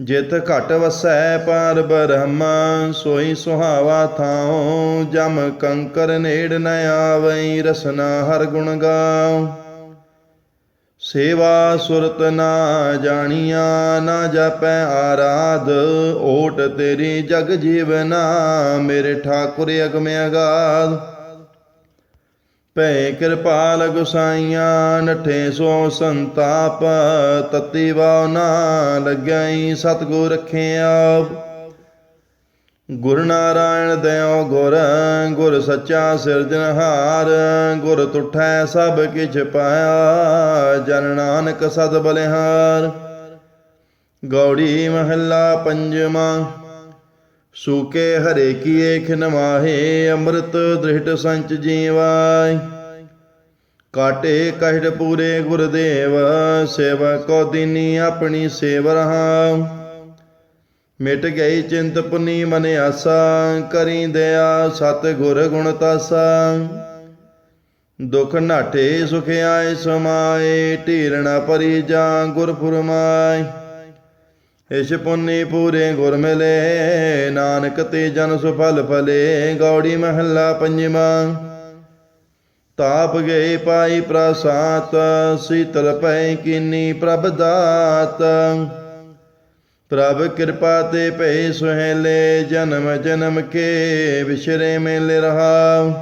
ਜਿਤ ਘਟ ਵਸੈ ਪਰ ਬ੍ਰਹਮ, ਸੋਈ ਸੁਹਾਵਾ ਥਾਉ। ਜਮ ਕੰਕਰ ਨੇੜ ਨ ਆਵਈ, ਰਸਨਾ ਹਰ ਗੁਣ ਗਾਉ। ਸੇਵਾ ਸੁਰਤ ਨਾ ਜਾਣੀਆਂ, ਨਾ ਜਪੈ ਆਰਾਧ। ਓਟ ਤੇਰੀ ਜਗ ਜੀਵਨਾ, ਮੇਰੇ ਠਾਕੁਰ ਅਗਮ ਭੈ ਕਿਰਪਾਲ ਗੁਸਾਈਆਂ ਨਠੇ ਸੋ ਸੰਤਾਪ, ਤਤੀ ਵਾਉ ਨਾ ਲੱਗਈ ਸਤਗੁਰ ਰਖਿਆ। ਗੁਰ ਨਾਰਾਇਣ ਦਇਓ ਗੁਰ ਗੁਰ ਸੱਚਾ ਸਿਰਜਣਹਾਰ ਗੁਰ ਤੁਠੈ ਸਭ ਕਿਛ ਪਾਇਆ, ਜਨ ਨਾਨਕ ਸਦ ਬਲਿਹਾਰ। ਗੌੜੀ ਮਹੱਲਾ ਪੰਜਵਾਂ ਸੂਕੇ ਹਰੇ ਕੀਏ ਖਿਨਵਾਹੇ ਅੰਮ੍ਰਿਤ ਦ੍ਰਿਹਟ ਸੰਚ ਜੀਵਾਈ। ਕਾਟੇ ਕਹਿੜ ਪੂਰੇ ਗੁਰਦੇਵ ਸੇਵਕੋ ਦੀਨੀ ਆਪਣੀ ਸੇਵ ਰਹਾ ਮਿਟ ਗਈ ਚਿੰਤ ਪੁਨੀ ਮਨ ਆਸਾ, ਕਰੀ ਦਇਆ ਸਤ ਗੁਰ ਗੁਣ ਤਾਸਾ। ਦੁਖ ਨਾਟੇ ਸੁਖ ਆਏ ਸਮਾਏ, ਢੀਰਣਾ ਪਰੀ ਜਾਂ ਗੁਰ ਫੁਰਮਾਏ ਇਸ਼ ਪੁੰਨੀ ਪੂਰੇ ਗੁਰ ਮਿਲੇ, ਨਾਨਕ ਤੇ ਜਨ ਸੁਫਲ ਫਲੇ ਗੌੜੀ ਮਹੱਲਾ ਪੰਜਵਾਂ। ਤਾਪ ਗਏ ਪਾਈ ਪ੍ਰਸਾਤ ਸੀਤਲ ਪੈ ਕੀਨੀ ਪ੍ਰਭ ਦਾਤ। ਪ੍ਰਭ ਕਿਰਪਾ ਤੇ ਭਏ ਸੁਹੇਲੇ, ਜਨਮ ਜਨਮ ਕੇ ਵਿਸ਼ਰੇ ਮੇਲੇ ਰਹਾ।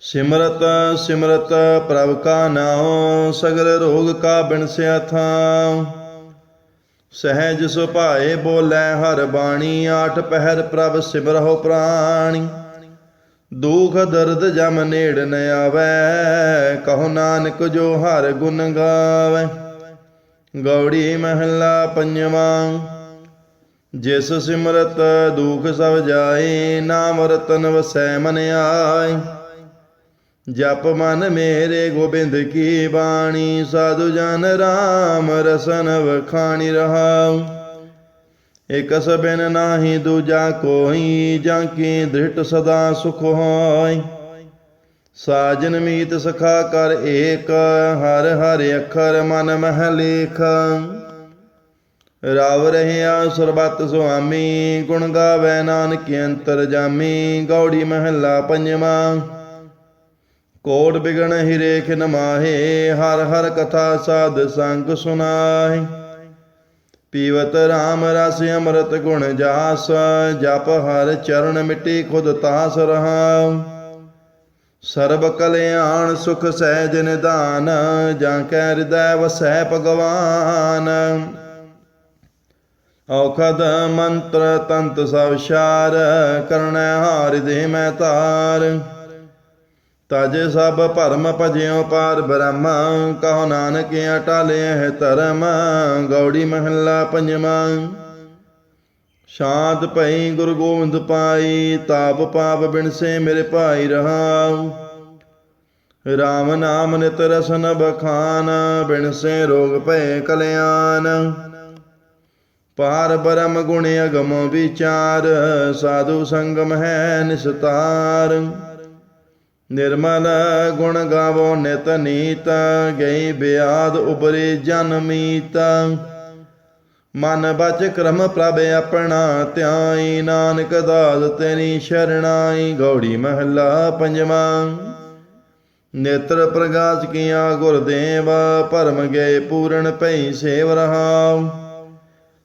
ਸਿਮਰਤ ਸਿਮਰਤ ਪ੍ਰਭ ਕਾ ਨਾਉ, ਸਗਲ ਰੋਗ ਕਾ ਬਿਨਸਿਆ ਥਾਂ ਸਹਿਜ ਸੁਭਾਏ ਬੋਲੇ ਹਰ ਬਾਣੀ, ਆਠ ਪਹਿਰ ਪ੍ਰਭ ਸਿਮਰਹੁ ਪ੍ਰਾਣੀ। ਦੁਖ ਦਰਦ ਜਮ ਨੇੜ ਨ ਆਵੈ, ਕਹੋ ਨਾਨਕ ਜੋ ਹਰ ਗੁਣ ਗਾਵੇ। ਗੌੜੀ ਮਹੱਲਾ ਪੰਜਵਾਂ, ਜਿਸ ਸਿਮਰਤ ਦੁਖ ਸਭ ਜਾਏ, ਨਾਮ ਰਤਨ ਵਸੈ ਮਨ ਆਏ। ਜਪ ਮਨ ਮੇਰੇ ਗੋਬਿੰਦ ਕੀ ਬਾਣੀ, ਸਾਧੂ ਜਨ ਰਾਮ ਰਸਨ ਵਖਾਣੀ ਰਹਾਉ। ਇਕ ਸਬਿਨ ਨਾਹੀ ਦੂਜਾ ਕੋਈ ਜਾਂ ਕੀ ਦ੍ਰਿਟ ਸਦਾ ਸੁਖ ਹੋਇ ਸਾਜਨ ਮੀਤ ਸਖਾ ਕਰ ਏਕ, ਹਰ ਹਰ ਅੱਖਰ ਮਨ ਮਹਿ ਲੇਖ। ਰਾਵ ਰਹਿਆ ਸਰਬਤ ਸੁਆਮੀ, ਗੁਣ ਗਾਵੇ ਨਾਨਕ ਅੰਤਰ ਜਾਮੀ, ਗੌੜੀ ਮਹੱਲਾ ਪੰਜਵਾਂ। ਕੋਟ ਬਿਗਣ ਹੀ ਰੇਖ ਨਮਾਹੇ ਹਰ ਹਰ ਕਥਾ ਸਾਧ ਸੰਗ ਸੁਨਾਏ ਪੀਵਤ RAM ਰਸ ਅੰਮ੍ਰਿਤ ਗੁਣ ਜਾਸ, ਜਪ ਹਰ ਚਰਨ ਮਿਟੀ ਖੁਦ ਤਾਸ ਰਹਾ ਸਰਬ ਕਲਿਆਣ ਸੁਖ ਸਹਿਜ ਨਿਦਾਨ ਜਾਂ ਕੈ ਹਿਰਦੈ ਵਸੈ ਭਗਵਾਨ। ਔਖਦ ਮੰਤਰ ਤੰਤ ਸਭ ਸ਼ਾਰ ਕਰਣੈ ਹਾਰਿ ਦੇ ਮੈਂ ਤਾਰ। ਤਜ ਸਭ ਭਰਮ ਭਜਿਓ ਪਾਰ ਬ੍ਰਹਮ, ਕਹੋ ਨਾਨਕ ਅਟਾਲੇ ਹੈ ਧਰਮ, ਗੌੜੀ ਮਹੱਲਾ ਪੰਜਵਾਂ। ਸ਼ਾਂਤ ਭਈ ਗੁਰੂ ਗੋਬਿੰਦ ਪਾਈ, ਤਾਪ ਪਾਪ ਬਿਨਸੇ ਮੇਰੇ ਭਾਈ ਰਹਾਉ। ਰਾਮ ਨਾਮ ਨਿਤ ਰਸਨ ਬਖਾਨ ਬਿਨਸੇ ਰੋਗ ਭਏ ਕਲਿਆਣ। ਪਾਰ ਬ੍ਰਹਮ ਗੁਣ ਅਗਮ ਵਿਚਾਰ, ਸਾਧੂ ਸੰਗਮ ਹੈ ਨਿਸਤਾਰ। ਨਿਰਮਲ ਗੁਣ ਗਾਵੋ ਨਿਤ ਨੀਤ, ਗਈ ਬਿਆਦ ਉਬਰੇ ਜਨਮੀਤ ਮਨ ਬਚ ਕਰਮ ਪ੍ਰਭ ਆਪਣਾ, ਧਿਆਈ ਨਾਨਕ ਦਾਸ ਤੇਰੀ ਸ਼ਰਣਾਈ, ਗੌੜੀ ਮਹੱਲਾ ਪੰਜਵਾਂ। ਨੇਤਰ ਪ੍ਰਗਾਸ ਕੀਆ ਗੁਰਦੇਵ ਭਰਮ ਗਏ ਪੂਰਨ ਭਈ ਸੇਵ ਰਹਾਉ।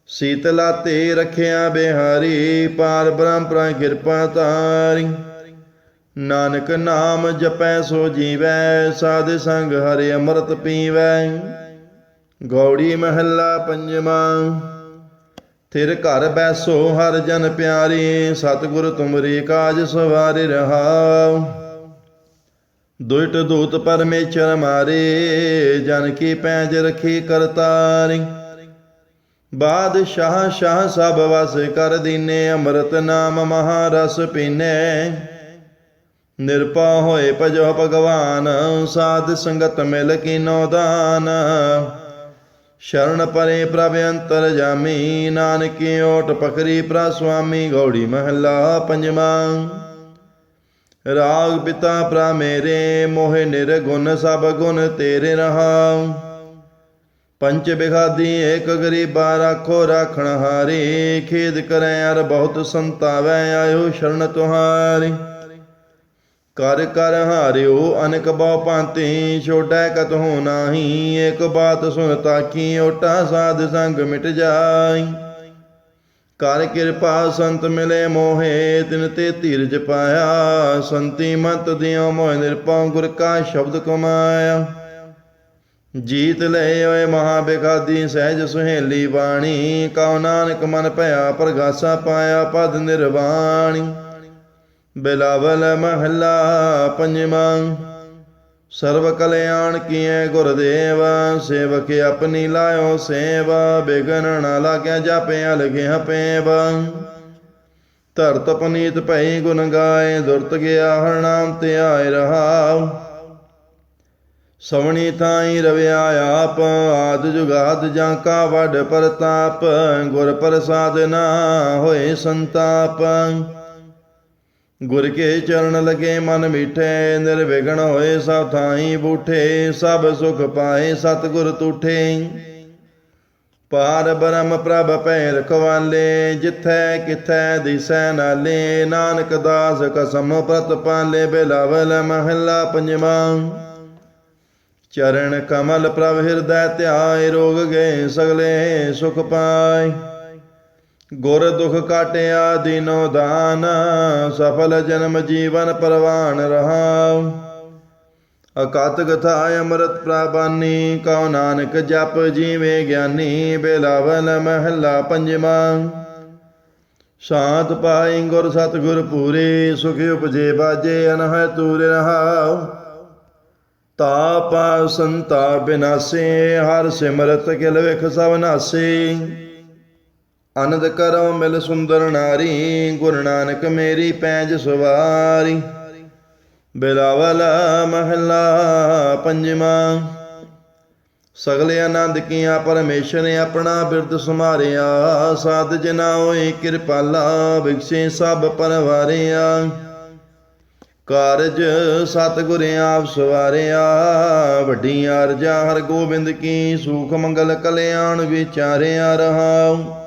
ਸੀਤਲਾ ਤੇ ਰਖਿਆ ਬਿਹਾਰੀ, ਪਾਰ ਬ੍ਰਹਮ ਪ੍ਰਾ ਕਿਰਪਾ ਤਾਰੀ ਨਾਨਕ ਨਾਮ ਜਪੈ ਸੋ ਜੀਵੈ, ਸਾਧ ਸੰਗ ਹਰਿ ਅੰਮ੍ਰਿਤ ਪੀਵੈ। ਗੌੜੀ ਮਹੱਲਾ ਪੰਜਵਾਂ, ਥਿਰ ਘਰ ਬੈਸੋ ਹਰ ਜਨ ਪਿਆਰੀ, ਸਤਿਗੁਰ ਤੁਮਰੀ ਕਾਜ ਸਵਾਰਿ ਰਹਾਉ ਦੁਇਟ ਦੂਤ ਪਰਮੇਸ਼ਰ ਮਾਰੇ, ਜਨ ਕੀ ਪੈਜ ਰਖੀ ਕਰਤਾਰੀ। ਬਾਦਸ਼ਾਹ, ਸ਼ਾਹ ਸਭ ਵਸ ਕਰ ਦੀਨੇ, ਅੰਮ੍ਰਿਤ ਨਾਮ ਮਹਾਰਸ ਪੀਨੇ। ਨਿਰਪਾ ਹੋਏ ਭਜੋ ਭਗਵਾਨ, ਸਾਧ ਸੰਗਤ ਮਿਲ ਕੀਨੋ ਦਾਨ। ਸ਼ਰਨ ਪਰੇ ਪ੍ਰਭ ਅੰਤਰ ਜਾਮੀ, ਨਾਨਕੀ ਓਟ ਪਕਰੀ ਪ੍ਰਾ ਸੁਆਮੀ, ਗੌੜੀ ਮਹੱਲਾ ਪੰਜਵਾਂ। ਰਾਗ ਪਿਤਾ ਪ੍ਰਾ ਮੇਰੇ, ਮੋਹਿ ਨਿਰਗੁਣ ਸਭ ਗੁਣ ਤੇਰੇ ਰਹਾ। ਪੰਚ ਬਿਖਾਦੀ ਏਕ ਗਰੀਬਾ ਰਾਖੋ ਰਾਖਣ ਹਾਰੀ, ਖੇਦ ਕਰੈ ਅਰ ਬਹੁਤ ਸੰਤਾਵੈ, ਆਇਓ ਸ਼ਰਨ ਤੁਹਾਰੀ। ਕਰ ਕਰ ਹਾਰਿਓ, ਅਨਕ ਬਹੁ ਭਾਂਤੀ ਕਤ ਕਤਹੁ ਨਾਹੀ ਏਕ ਬਾਤ ਸੁਨ ਤਾਕੀ, ਓਟਾ ਸਾਧ ਸੰਗ ਮਿਟ ਜਾਈ। ਕਰ ਕਿਰਪਾ ਸੰਤ ਮਿਲੇ ਮੋਹੇ, ਤਿਨ ਤੇ ਧੀਰਜ ਪਾਇਆ, ਸੰਤੀ ਮਤ ਦਿਓ ਮੋਹ ਨਿਰਪਉ ਗੁਰ ਕਾ ਸ਼ਬਦ ਕਮਾਇਆ। ਜੀਤ ਲੈ ਓਏ ਮਹਾ ਬਿਖਾਦੀ ਸਹਿਜ ਸੁਹੇਲੀ ਬਾਣੀ, ਕਉ ਨਾਨਕ ਮਨ ਭਇਆ, ਪ੍ਰਗਾਸਾ ਪਾਇਆ, ਪਦ ਨਿਰਵਾਣੀ। ਬਿਲਾਵਲ ਮਹੱਲਾ ਪੰਜਵਾਂ। ਸਰਬ ਕਲਿਆਣ ਕੀਏ ਗੁਰਦੇਵ ਸੇਵਕ ਆਪਣੀ ਲਾਇਓ ਸੇਵਾ, ਬਿਗਨ ਨਾ ਲਾਗਿਆ ਜਾਪਿਆ ਲਗਿਆ ਪੇਵ ਧਰਤ ਪਨੀਤ ਭਈ ਗੁਣ ਗਾਏ, ਦੁਰਤ ਗਿਆ ਹਰ ਨਾਮ ਤੇ ਆਏ ਰਹਾਉ। ਸਵਣੀ ਥਾਈ ਰਵਿਆ ਆਪ, ਆਦ ਜੁਗਾਦ ਜਾਂ ਕਾ ਵੱਡ ਪਰਤਾਪ, ਗੁਰ ਪ੍ਰਸਾਦ ਨਾ ਹੋਏ ਸੰਤਾਪ। ਗੁਰ ਕੇ ਚਰਨ ਲਗੇ ਮਨ ਮਿਠੇ, ਨਿਰਵਿਘਨ ਹੋਏ ਸਭ ਥਾਈ ਬੂਠੇ, ਸਭ ਸੁਖ ਪਾਏ ਸਤਿਗੁਰ ਤੂਠੇ। ਪਾਰ ਬ੍ਰਹਮ ਪ੍ਰਭ ਭੈ ਰਖਵਾਲੇ ਜਿਥੈ ਕਿਥੈ ਦਿਸੈ ਨਾਲੇ, ਨਾਨਕ ਦਾਸ ਕਸਮ ਪ੍ਰਤ ਪਾਲੇ, ਬਿਲਾਵਲ ਮਹੱਲਾ ਪੰਜਵਾਂ। ਚਰਨ ਕਮਲ ਪ੍ਰਭ ਹਿਰਦੈ ਧਿਆਏ, ਰੋਗ ਗਏ ਸਗਲੇ ਸੁਖ ਪਾਏ। ਗੁਰ ਦੁਖ ਕਾਟਿਆ ਦਿਨੋ ਦਾਨ, ਸਫਲ ਜਨਮ ਜੀਵਨ ਪਰਵਾਨ ਰਹਾਉ। ਅਕਾਤ ਕਥਾ ਅੰਮ੍ਰਿਤ ਪ੍ਰਾਪਾਨੀ, ਕਉ ਨਾਨਕ ਜਪ ਜੀਵੇ ਗਿਆਨੀ, ਬੇਲਾਵਲ ਮਹੱਲਾ ਪੰਜਵਾਂ। ਸਾਤ ਪਾਈ ਗੁਰ ਸਤਿਗੁਰ ਪੂਰੇ, ਸੁਖ ਉਪਜੇ ਬਾਜੇ, ਅਨਹੈ ਤੂਰ ਰਹਾਉ। ਤਾਪ ਸੰਤਾ ਬਿਨਾਸੇ, ਹਰ ਸਿਮਰਤ ਕਿਲ ਵਿਖ ਸਭ ਨਾਸੇ। ਅਨੰਦ ਕਰੋ ਮਿਲ ਸੁੰਦਰ ਨਾਰੀ, ਗੁਰੂ ਨਾਨਕ ਮੇਰੀ ਪੈਜ ਸਵਾਰੀ। ਬਿਲਾਵਲ ਮਹੱਲਾ ਪੰਜਵਾਂ। ਸਗਲੇ ਆਨੰਦ ਕੀਆਂ ਪਰਮੇਸ਼ਰ ਨੇ ਆਪਣਾ ਬਿਰਦ ਸਮਾਰਿਆ ਸਾਧ ਜਨਾ ਹੋਏ ਕਿਰਪਾਲਾ ਵਿਖਸੇ ਸਭ ਪਰਵਾਰਿਆ। ਕਾਰਜ ਸਤਿਗੁਰ ਆਪ ਸਵਾਰਿਆ ਵੱਡੀ ਅਰਜਾ ਹਰ ਗੋਬਿੰਦ ਕੀ ਸੂਖ ਮੰਗਲ ਕਲਿਆਣ ਵਿਚਾਰਿਆ ਰਹਾਉ।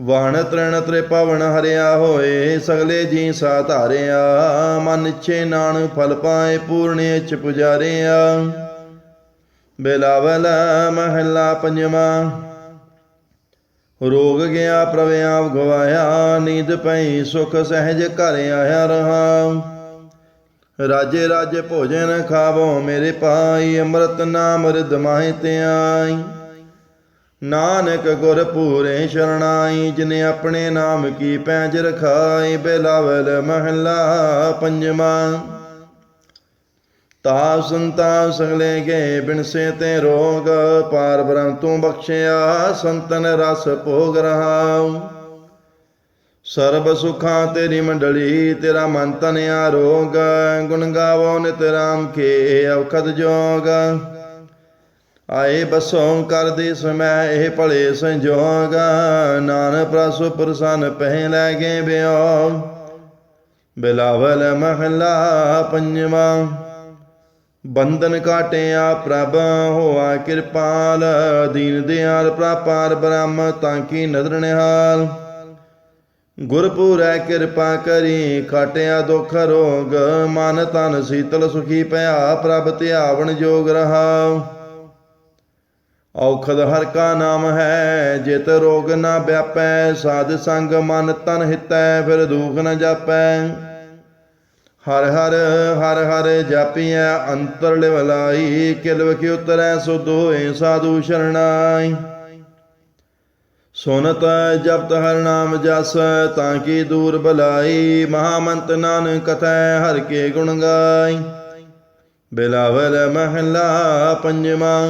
ਵਾਣ ਤ੍ਰਣ ਤ੍ਰੇ ਪਵਨ ਹਰਿਆ ਹੋਏ, ਸਗਲੇ ਜੀ ਸਾ ਧਾਰਿਆ ਮਨ ਇੱਛੇ ਨਾਨ ਫਲ ਪਾਏ, ਪੂਰਨੇ ਚ ਪੁਜਾਰਿਆ। ਬਿਲਾਵਲ ਮਹੱਲਾ ਪੰਜਵਾਂ। ਰੋਗ ਗਿਆ, ਪ੍ਰਭ ਗਵਾਇਆ, ਨੀਂਦ ਪਈ, ਸੁਖ ਸਹਿਜ ਘਰ ਆਇਆ ਰਹਾ। ਰਾਜੇ ਰਾਜੇ ਭੋਜਨ ਖਾਵੋ ਮੇਰੇ ਪਾਈ, ਅੰਮ੍ਰਿਤ ਨਾਮ ਰਿਦ ਤੇ ਆਈ ਨਾਨਕ ਗੁਰ ਪੂਰੇ ਸ਼ਰਣਾਈ, ਜਿਨੇ ਆਪਣੇ ਨਾਮ ਕੀ ਪੈਜ ਰਖਾਈ, ਬਿਲਾਵਲ ਮਹੱਲਾ ਪੰਜਵਾਂ। ਤਾ ਸੰਤਾ ਸਗਲੇ ਗਏ, ਬਿਨਸੇ ਤੇ ਰੋਗ, ਪਾਰ ਬ੍ਰਹਮ ਤੂੰ ਬਖਸ਼ਿਆ, ਸੰਤਨ ਰਸ ਭੋਗ ਰਹਾਉ। ਸਰਬ ਸੁਖਾਂ ਤੇਰੀ ਮੰਡਲੀ, ਤੇਰਾ ਮਨ ਤਨ ਆਰੋਗ ਗੁਣ ਗਾਵੋ ਨਿਤ ਰਾਮ ਕੇ ਔਖਦ ਜੋਗ। ਆਏ ਬਸੋਂ ਕਰਦੇ ਸਮੈ ਇਹ ਭਲੇ ਸੰਜੋਗ। ਨਾਨ ਪ੍ਰਸੁ ਪ੍ਰਸੰਨ ਪਹਿ ਲੈ ਗਏ ਬਿਓ। ਬਿਲਾਵਲ ਮਹੱਲਾ ਪੰਜਵਾਂ। ਬੰਧਨ ਕਾਟਿਆ ਪ੍ਰਭ ਹੋਆ ਕਿਰਪਾਲ। ਦੀਨ ਦਿਆਲ ਪ੍ਰਪਾਰ ਬ੍ਰਹਮ ਤਾਂ ਕੀ ਨਦਰ ਨਿਹਾਲ। ਗੁਰਪੂਰੈ ਕਿਰਪਾ ਕਰੀ ਕਾਟਿਆ ਦੁਖ ਰੋਗ। ਮਨ ਤਨ ਸੀਤਲ ਸੁਖੀ ਭਇਆ ਪ੍ਰਭ ਧਿਆਵਣ ਜੋਗ ਰਹਾਉ। ਔਖਦ ਹਰ ਕਾ ਨਾਮ ਹੈ, ਜਿਤ ਰੋਗ ਨਾ ਵਿਆਪੈ, ਸਾਧ ਸੰਗ ਮਨ ਤਨ ਹਿਤੈ, ਫਿਰ ਦੁਖ ਨ ਜਾਪੈ। ਹਰ ਹਰ ਹਰ ਹਰ ਜਾਪੀਐ, ਅੰਤਰ ਲਿਵਲਾਈ ਕਿਲਵ ਕੀ ਉਤਰੈ, ਸੁਧ ਹੋਏ ਸਾਧੂ ਸ਼ਰਣਾਈ। ਸੁਨਤ ਜਪਤ ਹਰ ਨਾਮ ਜਸ, ਤਾਂ ਕੀ ਦੂਰ ਬਲਾਈ, ਮਹਾਮੰਤ ਨਾਨਕ ਕਥੈ ਹਰ ਕੇ ਗੁਣ ਗਾਈ। ਬਿਲਾਵਲ ਮਹਲਾ ਪੰਜਵਾਂ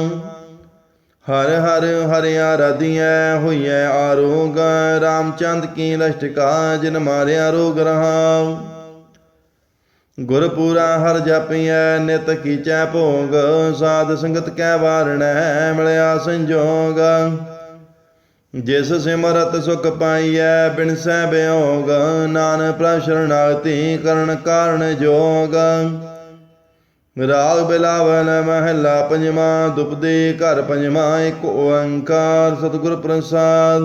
ਹਰ ਹਰ ਹਰਿਆ ਰਦੀਐ ਹੋਈਐ ਆਰੋਗ, ਰਾਮਚੰਦ ਕੀ ਲਸ਼ਟਕਾ ਜਿਨ ਮਾਰਿਆ ਰੋਗ ਰਹਾਉ। ਗੁਰਪੂਰਾ ਹਰ ਜਪੀਐ, ਨਿਤ ਕੀਚੈ ਭੋਗ, ਸਾਧ ਸੰਗਤ ਕੈ ਵਾਰਣੈ, ਮਿਲਿਆ ਸੰਜੋਗ। ਜਿਸ ਸਿਮਰਤ ਸੁਖ ਪਾਈਐ, ਬਿਨਸੈ ਬਿਯੋਗ ਨਾਨਕ ਪ੍ਰਭ ਕਰਨ ਕਾਰਣ ਜੋਗ। ਰਾਗ ਬਿਲਾਵਨ ਮਹਲਾ ਪੰਜਵਾ ਦੁਪਦੇ ਘਰ ਪੰਜਵਾ, ਇੱਕ ਓੰਕਾਰ ਸਤਿਗੁਰ ਪ੍ਰਸਾਦ।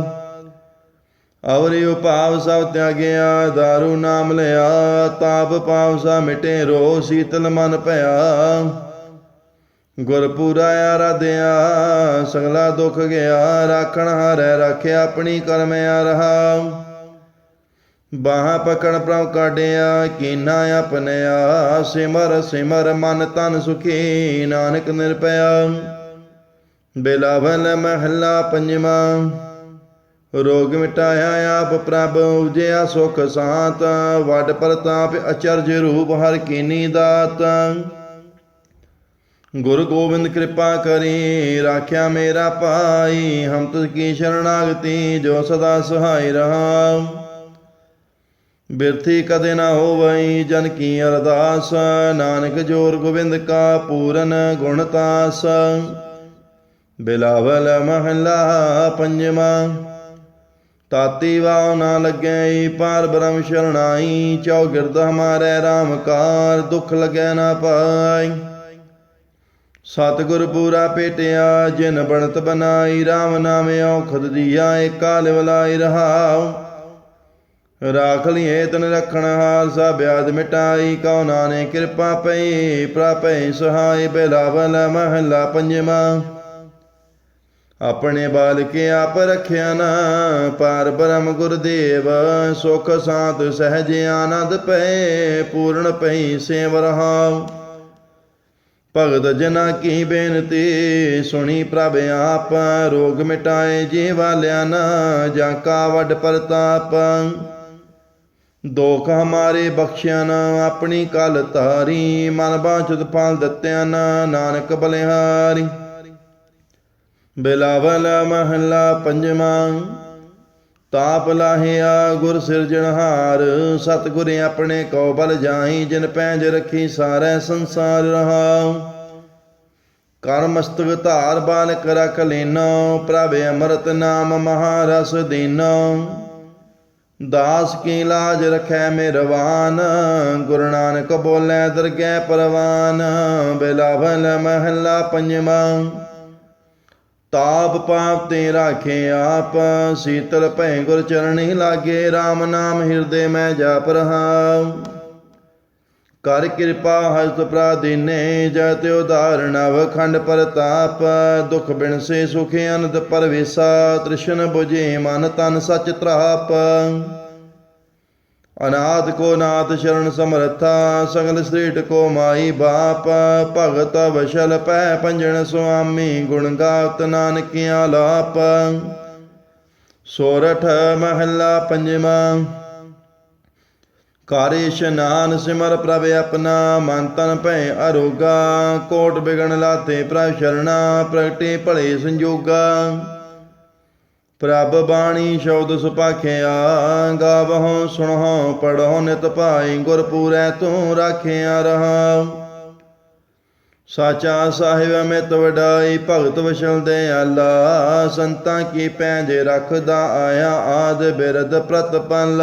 ਅਵਰਿ ਉਪਾਵ ਸਭ ਤਿਆਗਿਆ, ਦਾਰੂ ਨਾਮ ਲਿਆ, ਤਾਪ ਪਾਵ ਸਾ ਮਿਟੇ ਰੋ ਸੀਤਲ ਮਨ ਭਇਆ। ਗੁਰਪੂਰਾ ਆਰਾਧਿਆ, ਸਗਲਾ ਦੁਖ ਗਿਆ, ਰਾਖਣ ਹਾਰੈ ਰਾਖਿਆ ਆਪਣੀ ਕਰਮ ਆ ਰਹਾ। ਬਾਹਾਂ ਪਕੜ ਪ੍ਰਭ ਕਾਢਿਆ, ਕੀਨਾ ਆਪਣਿਆ ਸਿਮਰ ਸਿਮਰ, ਮਨ ਤਨ ਸੁਖੀ, ਨਾਨਕ ਨਿਰਪਿਆ ਬਿਲਾਵਲ ਮਹੱਲਾ ਪੰਜਵਾਂ, ਰੋਗ ਮਿਟਾਇਆ ਆਪ ਪ੍ਰਭ ਉਜਿਆ ਸੁਖ ਸਾਤ, ਵੱਡ ਪ੍ਰਤਾਪ ਅਚਰਜ ਰੂਪ ਹਰ ਕੀਨੀ ਦਾਤ। ਗੁਰੂ ਗੋਬਿੰਦ ਕਿਰਪਾ ਕਰੀ, ਰਾਖਿਆ ਮੇਰਾ ਭਾਈ, ਹਮ ਤੁਝ ਕੀ ਸ਼ਰਨਾਗਤੀ ਜੋ ਸਦਾ ਸਹਾਈ ਰਹਾ। ਬਿਰਥੀ ਕਦੇ ਨਾ ਹੋਵਈ, ਜਨ ਕੀ ਅਰਦਾਸ, ਨਾਨਕ ਜੋਰ ਗੋਬਿੰਦ ਕਾ ਪੂਰਨ ਗੁਣ ਤਾਸ। ਬਿਲਾਵਲ ਮਹਲਾ ਪੰਜਵਾਂ, ਤਾਤੀ ਵਾਉ ਨਾ ਲੱਗੈ, ਪਾਰ ਬ੍ਰਹਮ ਸ਼ਰਣਾਈ ਚੌ ਗਿਰਦ ਹਮਾਰੇ RAM ਕਾਰ, ਦੁਖ ਲਗੈ ਨਾ ਪਾਈ। ਸਤਿਗੁਰ ਪੂਰਾ ਪੇਟਿਆ, ਜਿਨ ਬਣਤ ਬਨਾਈ RAM ਨਾਮ ਔਖਦ ਦੀਆ, ਏਕਾ ਲਿਵਲਾਈ ਰਹਾਉ। ਰਾਖ ਲਿਏ ਤਨ ਰਖਣ ਹਾਲ ਸਾ ਬਿਆਦ ਮਿਟਾਈ, ਕਉ ਨਾਨੇ ਕਿਰਪਾ ਪਈ ਪ੍ਰਾਪੈ ਸਹਾਈ ਬਿਲਾਵਲ ਮਹਲਾ ਪੰਜਵਾਂ। ਆਪਣੇ ਬਾਲਕੇ ਆਪ ਰਖਿਆ ਨਾ, ਪਾਰ ਬ੍ਰਹਮ ਗੁਰਦੇਵ, ਸੁਖ ਸਾਤ ਸਹਿਜ ਆਨੰਦ ਪਏ, ਪੂਰਨ ਪਈ ਸੇਵ ਰਹਾਉ। ਭਗਤ ਜਨਾ ਕੀ ਬੇਨਤੀ, ਸੁਣੀ ਪ੍ਰਭ ਆਪ, ਰੋਗ ਮਿਟਾਏ ਜੀਵਾ ਲਿਆ ਨਾ, ਜਾਂ ਕਾ ਵੱਡ ਪ੍ਰਤਾਪ। ਦੋਖ ਹਮਾਰੇ ਬਖਸ਼ਿਆ ਨਾ, ਆਪਣੀ ਕਲ ਧਾਰੀ, ਮਨ ਬਾਚਤ ਫਲ ਦਿੱਤਿਆ ਨਾ, ਨਾਨਕ ਬਲਿਹਾਰੀ। ਬਿਲਾਵਲ ਮਹਲਾ ਪੰਜਵਾਂ, ਤਾਪ ਲਾਹਿਆ ਗੁਰ ਸਿਰਜਣਹਾਰ ਸਤਿਗੁਰ ਆਪਣੇ ਕੋ ਬਲ ਜਾਈ ਜਿਨ ਪੈਂਜ ਰਖੀ ਸਾਰੇ ਸੰਸਾਰ ਰਹਾਉ। ਕਰ ਮਸਤਕ ਧਾਰ ਬਾਲਕ ਰਖ ਲੈਨੋ, ਪ੍ਰਭ ਅਮਰਤ ਨਾਮ ਮਹਾਰਸ ਦੀਨੋ। ਦਾਸ ਕੀ ਲਾਜ ਰਖੈ ਮਿਰਵਾਨ ਗੁਰੂ ਨਾਨਕ ਬੋਲੇ ਦਰਗਹਿ ਪਰਵਾਨ, ਬਿਲਾਵਲ ਮਹੱਲਾ ਪੰਜਵਾਂ। ਤਾਪ ਪਾਪ ਤੇ ਰਾਖੇ ਆਪ, ਸੀਤਲ ਭੈ ਗੁਰ ਚਰਣੀ ਲਾਗੇ RAM ਨਾਮ ਹਿਰਦੇ ਮੈਂ ਜਪ ਰਹਾ ਕਰ ਕਿਰਪਾ ਹਸਤ ਪ੍ਰਾਦੀਨੇ ਜਤ ਉਦਾਹਰਣ ਅਵਖੰਡ ਪ੍ਰਤਾਪ, ਦੁਖ ਬਿਨ ਸੇ ਸੁਖ ਅਨੰਦ ਪਰਵੇਸਾ, ਤ੍ਰਿਸ਼ਨ 부ਜੇ ਮਨ ਤਨ ਸਚ ਤ੍ਰਾਪ। ਅਨਾਥ ਕੋ ਨਾਥ ਸ਼ਰਨ ਸਮਰਥਾ ਸਗਲ ਸ੍ਰੀਟ ਕੋ ਮਾਈ ਬਾਪ, ਭਗਤ ਵਸ਼ਲ ਪੈ ਪੰਜਣ ਸੁਆਮੀ, ਗੁਣ ਗਾਤ ਨਾਨਕ ਆਲਾਪ ਸੋਰਠ ਮਹੱਲਾ ਪੰਜਵਾਂ। ਕਾਰੇ ਇਸ਼ਨਾਨ ਸਿਮਰ ਪ੍ਰਭ ਆਪਣਾ, ਮਨ ਤਨ ਭੈ ਅਰੋਗਾ, ਕੋਟ ਬਿਗਣ ਲਾਤੇ ਪ੍ਰਭ ਸ਼ਰਣਾ, ਪ੍ਰਗਟੇ ਭਲੇ ਸੰਜੋਗਾ। ਪ੍ਰਭ ਬਾਣੀ ਸ਼ਬਦ ਸੁਪਾਖਿਆ ਗਾਵਹੁ ਸੁਣਹੁ, ਪੜਹੁ, ਨਿਤ ਭਾਈ ਗੁਰ ਪੂਰੈ ਤੂੰ ਰਾਖਿਆ ਰਹਾ। ਸਾਚਾ ਸਾਹਿਬ ਅਮਿਤ ਵਡਾਈ, ਭਗਤ ਵਸ਼ਲ ਦੇ ਆਲਾ ਸੰਤਾਂ ਕੀ ਪੈਂਜ ਰੱਖਦਾ ਆਇਆ, ਆਦ ਬਿਰਦ ਪ੍ਰਤਪਲ।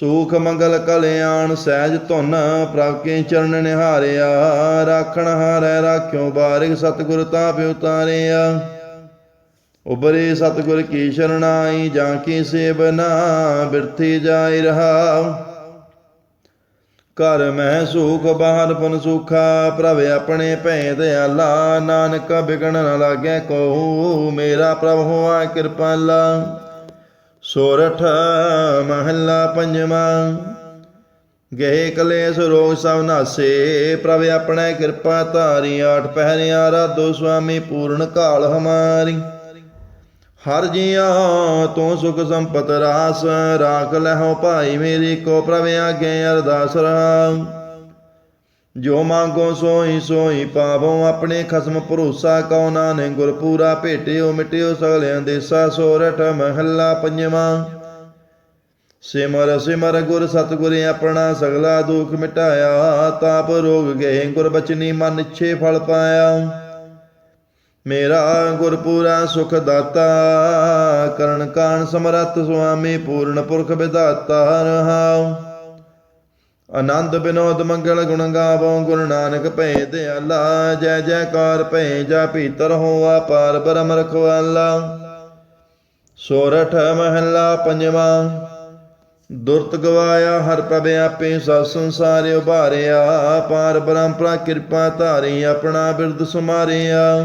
ਸੂਖ ਮੰਗਲ ਕਲਿਆਣ ਸਹਿਜ ਧੁਨ ਪ੍ਰਭ ਚਰਨ ਨਿਹਾਰਿਆ, ਰਾਖਣ ਹਾਰੈ ਰਾਖਿਓ ਬਾਰਿਕ ਸਤਿਗੁਰ ਤਾਪ ਉਤਾਰਿਆ। ਉਬਰੇ ਸਤਿਗੁਰ ਕੀ ਸ਼ਰਣਾਈ, ਜਾਂ ਕੀ ਸੇਵਨਾ ਬਿਰਥੀ ਜਾਇ ਰਹਾ। ਘਰ ਮੈਂ ਸੁਖ, ਬਾਹਰ ਪਨ ਸੁਖਾ, ਪ੍ਰਭ ਆਪਣੇ ਭੈ ਦਿਆਲਾ ਨਾਨਕ ਬਿਗਣ ਨ ਲਾਗੈ ਕੋ ਮੇਰਾ ਪ੍ਰਭ ਹੋਆ ਕਿਰਪਾਲਾ। ਸੋਰਠ ਮਹੱਲਾ ਪੰਜਵਾਂ। ਗਏ ਕਲੇਸ਼ ਰੋਗ ਸਭ ਨਾਸੇ, ਪ੍ਰਭ ਆਪਣੇ ਕਿਰਪਾ ਧਾਰੀ, ਆਠ ਪਹਿਰਿਆ ਰਾਧੋ ਸੁਆਮੀ, ਪੂਰਨ ਕਾਲ ਹਮਾਰੀ। ਹਰ ਜੀਆ ਤੂੰ ਸੁਖ ਸੰਪਤ ਰਾਸ, ਰਾਖ ਲਹੋ ਭਾਈ, ਮੇਰੀ ਕੋ ਪ੍ਰਭ ਆਗੇ ਅਰਦਾਸ ਰਹਾ ਜੋ ਮੰਗੋ ਸੋਈ ਸੋਈ ਪਾਵੋ ਆਪਣੇ ਖਸਮ ਭਰੋਸਾ ਕਉ ਨਾਨਕ ਗੁਰਪੂਰਾ ਭੇਟਿਓ ਮਿਟਿਓ ਸਗਲਿਆਂ ਦੇਸਾ ਸੋਰਠ ਮਹੱਲਾ ਪੰਜਵਾਂ। ਸਿਮਰ ਸਿਮਰ ਗੁਰ ਸਤਿਗੁਰ ਆਪਣਾ ਸਗਲਾ ਦੁਖ ਮਿਟਾਇਆ, ਤਾਪ ਰੋਗ ਗਏ ਗੁਰ ਬਚਨੀ ਮਨ ਇੱਛੇ ਫਲ ਪਾਇਆ। ਮੇਰਾ ਗੁਰ ਪੂਰਾ ਸੁਖ ਦਾਤਾ, ਕਰਨ ਕਾਣ ਸਮਰੱਥ ਸੁਆਮੀ ਪੂਰਨ ਪੁਰਖ ਵਿਦਾਤਾ ਰਹਾਉ ਆਨੰਦ ਬਿਨੋਦ ਮੰਗਲ ਗੁਣ ਗਾਵੋ ਗੁਰੂ ਨਾਨਕ ਭੈ ਤੇ ਦਿਆਲਾ, ਜੈ ਜੈਕਾਰ ਭੈ ਜਾ ਭੀਤਰ ਹੋਆ, ਪਾਰ ਬ੍ਰਹਮ ਰਖਵਾਲਾ। ਸੋਰਠ ਮਹੱਲਾ ਪੰਜਵਾਂ, ਦੁਰਤ ਗਵਾਇਆ ਹਰ ਪਵੇ ਆਪੇ ਸਭ ਸੰਸਾਰ ਉਭਾਰਿਆ, ਪਾਰ ਬ੍ਰਹਮ ਪ੍ਰਾ ਕਿਰਪਾ ਧਾਰੀ ਆਪਣਾ ਬਿਰਦ ਸੁਮਾਰਿਆ।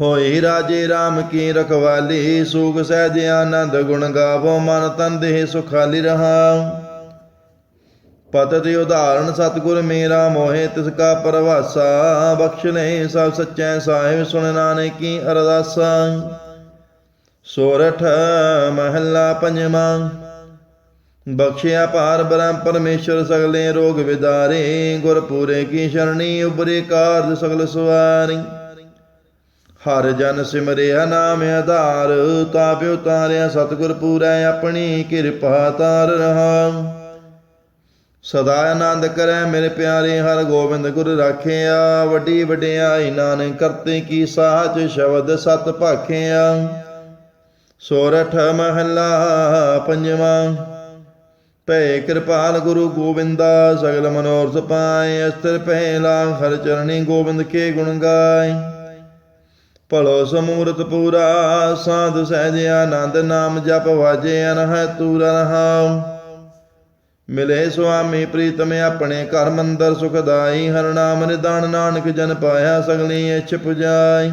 ਹੋਈ ਰਾਜੇ RAM ਕੀ ਰਖਵਾਲੀ ਸੂਖ ਸਹਿਜ ਆਨੰਦ ਗੁਣ ਗਾਵੋ, ਮਨ ਤਨ ਦੇਹ ਸੁਖਾਲੀ ਰਹਾ। ਪਤਿ ਦੀ ਉਦਾਹਰਣ ਸਤਿਗੁਰ ਮੇਰਾ ਮੋਹਿ, ਤਿਸ ਕਾ ਪਰਵਾਸਾ, ਬਖਸ਼ ਲੈ ਸਭ ਸੱਚੈ ਸਾਹਿਬ, ਸੁਣ ਨਾਨਕ ਕੀ ਅਰਦਾਸਾ। ਸੋਰਠ ਮਹੱਲਾ ਪੰਜਵਾਂ, ਬਖਸ਼ਿਆ ਪਾਰ ਬ੍ਰਹਮ ਪਰਮੇਸ਼ਰ ਸਗਲੇ ਰੋਗ ਵਿਦਾਰੇ, ਗੁਰਪੂਰੇ ਕੀ ਸ਼ਰਣੀ ਉਬਰੇ ਕਾਰਜ ਸਗਲ ਸਵਾਰੀ। ਹਰ ਜਨ ਸਿਮਰਿਆ ਨਾਮ ਆਧਾਰ ਤਾਪਿ ਉਤਾਰਿਆ ਸਤਿਗੁਰ ਪੂਰੈ ਆਪਣੀ ਕਿਰਪਾ ਤਾਰ ਰਹਾ। ਸਦਾ ਆਨੰਦ ਕਰੈ ਮੇਰੇ ਪਿਆਰੇ, ਹਰ ਗੋਬਿੰਦ ਗੁਰ ਰਾਖਿਆ। ਵੱਡੀ ਵਡਿਆਈ ਨਾਨਕ ਕਰਤੇ ਕੀ ਸਾਚ ਸ਼ਬਦ ਸਤ ਭਾਖਿਆ। ਸੋਰਠ ਮਹੱਲਾ ਪੰਜਵਾਂ। ਭੈ ਕਿਰਪਾਲ ਗੁਰੂ ਗੋਬਿੰਦਾ, ਸਗਲ ਮਨੋਰਥ ਪਾਏ, ਅਸਤਰ ਪਹਿਲਾ ਹਰ ਚਰਣੀ ਗੋਬਿੰਦ ਕੇ ਗੁਣ ਗਾਏ। ਭਲੋ ਸਮੂਰਤ ਪੂਰਾ, ਸਾਧ ਸਹਿਜ ਆਨੰਦ ਨਾਮ ਜਪ ਵਾਜੇ, ਅਨਹ ਤੂਰ ਰਹਾਉ ਮਿਲੇ ਸੁਆਮੀ ਪ੍ਰੀਤਮ ਆਪਣੇ ਘਰ ਮੰਦਰ ਸੁਖਦਾਈ ਹਰ ਨਾਮ ਨਿਦਾਨ ਨਾਨਕ ਜਨ ਪਾਇਆ ਸਗਲੀ ਇੱਛ ਪੁਜਾਈ।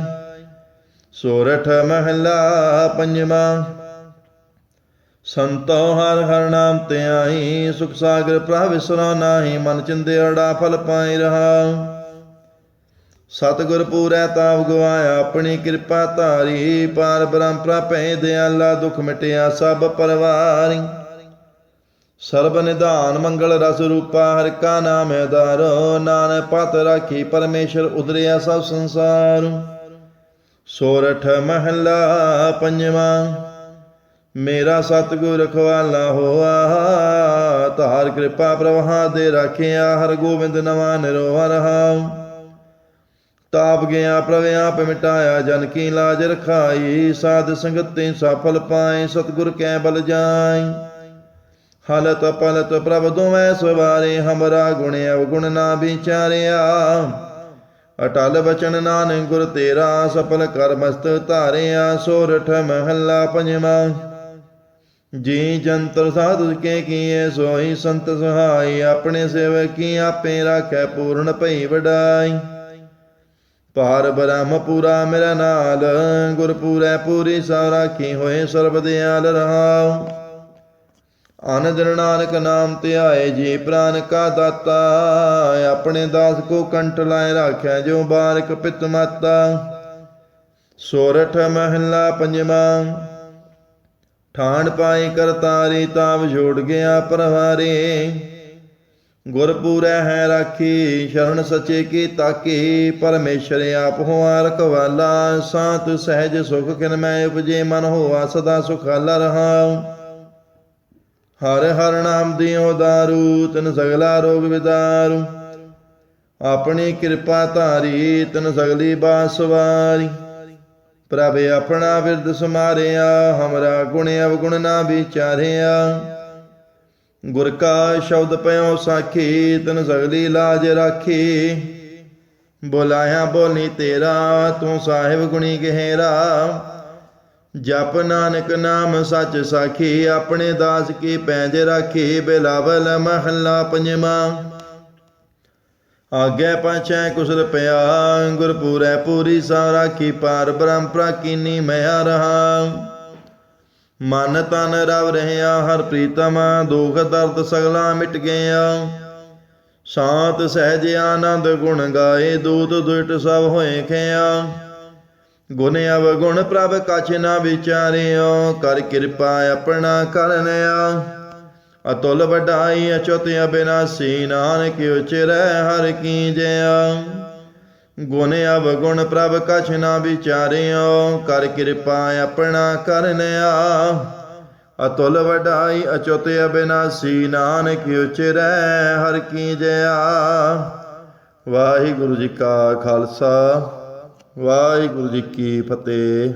ਸੋਰਠ ਮਹੱਲਾ ਪੰਜਵਾਂ, ਸੰਤੋ ਹਰ ਹਰ ਨਾਮ ਤੇ ਆਈ, ਸੁਖ ਸਾਗਰ ਪ੍ਰਭ ਵਿਸਰਾ ਨਾਹੀ, ਮਨ ਚਿੰਦੇ ਅੜਾ ਫਲ ਪਾਈ ਰਹਾ। ਸਤਿਗੁਰ ਪੂਰੈ ਤਾਪ ਗਵਾਇਆ ਆਪਣੀ ਕਿਰਪਾ ਧਾਰੀ, ਪਾਰ ਬ੍ਰਹਮ ਪ੍ਰਭੈ ਦਿਆਲਾ ਦੁਖ ਮਿਟਿਆ ਸਭ ਪਰਵਾਰੀ। ਸਰਬ ਨਿਧਾਨ ਮੰਗਲ ਰਸ ਰੂਪਾ, ਹਰ ਕਾ ਨਾਮ ਆਧਾਰੋ ਨਾਨਕ ਪਤ ਰਾਖੀ, ਪਰਮੇਸ਼ਰ ਉਦਰਿਆ ਸਭ ਸੰਸਾਰ। ਸੋਰਠ ਮਹੱਲਾ ਪੰਜਵਾਂ, ਮੇਰਾ ਸਤਿਗੁਰ ਰਖਵਾਲਾ ਹੋਆ। ਧਾਰ ਕਿਰਪਾ ਪ੍ਰਵਾਹ ਦੇ ਰਾਖਿਆ, ਹਰ ਗੋਬਿੰਦ ਨਵਾ ਨਿਰੋਹਾ ਰਹਾ। ਤਾਪ ਗਿਆ ਪ੍ਰਭ, ਆਪ ਮਿਟਾਇਆ ਜਨ ਕੀ ਲਾਜ ਰਖਾਈ। ਸਾਧ ਸੰਗਤ ਤੇ ਸਫਲ ਪਾਏ, ਸਤਿਗੁਰ ਕੈ ਬਲ ਜਾਈ ਹਲਤ ਪਲਤ ਪ੍ਰਭ ਦੋਵੇਂ ਸਵਾਰੇ ਹਮਰਾ ਗੁਣ ਅਵਗੁਣ ਨਾ ਵਿਚਾਰਿਆ। ਅਟਲ ਬਚਨ ਨਾਨਕ ਗੁਰ ਤੇਰਾ ਸਫਲ ਕਰ ਮਸਤ ਧਾਰਿਆ, ਸੋਰਠ ਮਹੱਲਾ ਪੰਜਵਾਂ। ਜੀ ਜੰਤਰ ਸਾਧੁ ਕੇ ਕੀਏ, ਸੋਈ ਸੰਤ ਸਹਾਈ, ਆਪਣੇ ਸੇਵਕੀ ਆਪੇ ਰਾਖੈ ਪੂਰਨ ਭਈ ਵਡਾਈ। ਪਾਰ ਬ੍ਰਹਮ ਪੂਰਾ ਮੇਰਾ ਨਾਲ, ਗੁਰਪੂਰੈ ਪੂਰੀ ਸਾ ਰਾਖੀ ਹੋਏ ਸਰਬ ਦਿਆਲ ਰਹਾਉ। ਆਨੰਦ ਨਾਨਕ ਨਾਮ ਧਿਆਏ ਜੀ, ਪ੍ਰਾਨ ਕਾ ਦਾਤਾ। ਆਪਣੇ ਦਾਸ ਕੋ ਕੰਠ ਲਾਇ ਰਾਖਿਆ ਜੋ ਬਾਰਕ ਪਿਤ ਮਾਤਾ। ਸੋਰਠ ਮਹੱਲਾ ਪੰਜਵਾਂ। ਠਾਣ ਪਾਈ ਕਰਤਾਰੀ ਤਾਪ ਛੋੜ ਗਿਆ ਪਰਵਾਰੇ। ਗੁਰ ਹੈ ਰਾਖੀ, ਸ਼ਰਨ ਸਚੇ ਕੀ ਤਾਕੀ। ਪਰਮੇਸ਼ਰ ਆਪ ਹੋਆ ਰਖਵਾਲਾ, ਸਾਤ ਸਹਿਜ ਸੁਖ ਕਿਨ ਮੈਂ ਉਪਜੇ, ਮਨ ਹੋਆ ਸਦਾ ਸੁਖਾਲਾ ਰਹਾ। ਹਰ ਹਰ ਨਾਮ ਦਿਓ ਦਾਰੂ, ਤਨ ਸਗਲਾ ਰੋਗ ਵਿਦਾਰੂ। ਆਪਣੀ ਕਿਰਪਾ ਧਾਰੀ, ਤਨ ਸਗਲੀ ਬਾਸਵਾਰੀ ਪ੍ਰਭ ਆਪਣਾ ਵਿਰਦ ਸਮਾਰਿਆ, ਹਮਰਾ ਗੁਣ ਅਵਗੁਣ ਨਾ ਵਿਚਾਰਿਆ। ਗੁਰ ਕਾ ਸ਼ਬਦ ਪਿਓ ਸਾਖੀ, ਤਨ ਸਗਲੀ ਲਾਜ ਰਾਖੀ। ਬੁਲਾਇਆ ਬੋਲੀ ਤੇਰਾ, ਤੂੰ ਸਾਹਿਬ ਗੁਣੀ ਗਹਿਰਾ। ਜਪ ਨਾਨਕ ਨਾਮ ਸੱਚ ਸਾਖੀ, ਆਪਣੇ ਦਾਸ ਕੀ ਪੈਂਜ ਰਾਖੀ, ਬਿਲਾਵਲ ਮਹੱਲਾ ਪੰਜਵਾਂ। ਆਗੇ ਪਾਛੈ ਕੁਸਲ ਪਿਆ, ਗੁਰਪੂਰੈ ਪੂਰੀ ਸਾ ਰਾਖੀ, ਪਾਰ ਬ੍ਰਹਮ ਪ੍ਰਾਕੀਨੀ ਮਿਆ ਰਹਾ। ਮਨ ਤਨ ਰਵ ਰਹਿਆ, ਹਰ ਪ੍ਰੀਤਮ ਦੁਖ ਦਰਦ ਸਗਲਾ ਮਿਟ ਗਿਆ ਸ਼ਾਂਤ ਸਹਿਜ ਆਨੰਦ ਗੁਣ ਗਾਏ, ਦੂਤ ਦੁਇਟ ਸਭ ਹੋਏ ਖਿਆ। ਗੁਣ ਅਵਗੁਣ ਪ੍ਰਭ ਕਛ ਨਾ ਵਿਚਾਰਿਓ, ਕਰ ਕਿਰਪਾ ਆਪਣਾ ਕਰਨਿਆ ਅਤੁਲ ਵਡਾਈ ਅਚੁੱਤ ਅਬਿਨਾਸੀ, ਨਾਨਕ ਉਚਰੈ ਹਰ ਕੀ ਜਿਆ। ਗੁਣ ਅਵਗੁਣ ਪ੍ਰਭ ਕਛ ਨਾ ਵਿਚਾਰਿਓ, ਕਰ ਕਿਰਪਾ ਆਪਣਾ ਕਰਨਿਆ ਅਤੁਲ ਵਡਾਈ ਅਚੁੱਤ ਅਬਿਨਾਸੀ, ਨਾਨਕ ਉਚਰੈ ਹਰ ਕੀ ਜਿਆ। ਵਾਹਿਗੁਰੂ ਜੀ ਕਾ ਖਾਲਸਾ। ਵਾਹਿਗੁਰੂ ਜੀ ਕੀ ਫਤਿਹ।